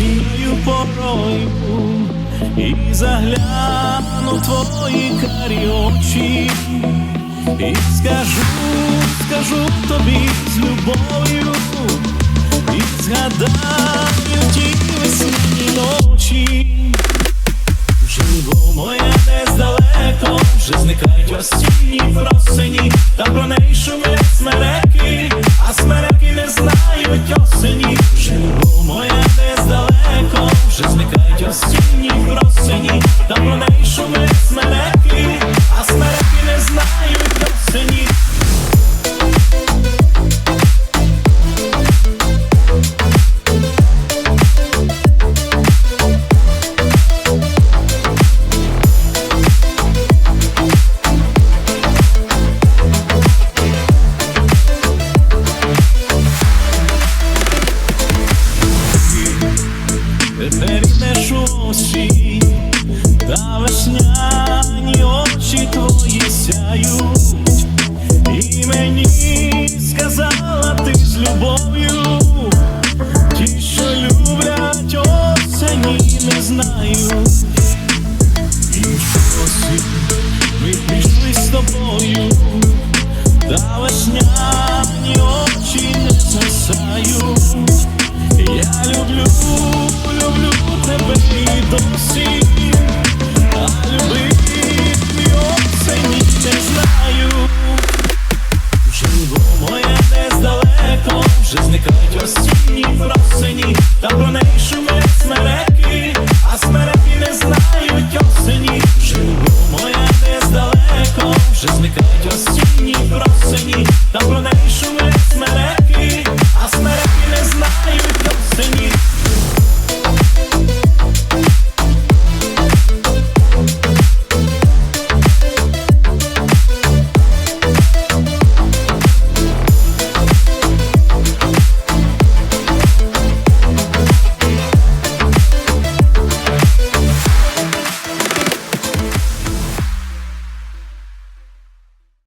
осінньою порою і загляну твої карі очі, і скажу, скажу тобі з любов'ю, і згадаю ті весняні ночі. Живо моя десь далеко, вже зникають осінні просені, та про неї шумять Йдеш осінь, та весняні очі твої сяють, і мені сказала ти з любов'ю, ті, що люблять осені, не знають. досі, а любити його це ніч не знаю. Вже любов моя десь далеко, вже зникають осінні просені, та про неї шумить смереки, а смереки не знають осені. Вже любов моя десь далеко, вже зникають осінні просені, та про неї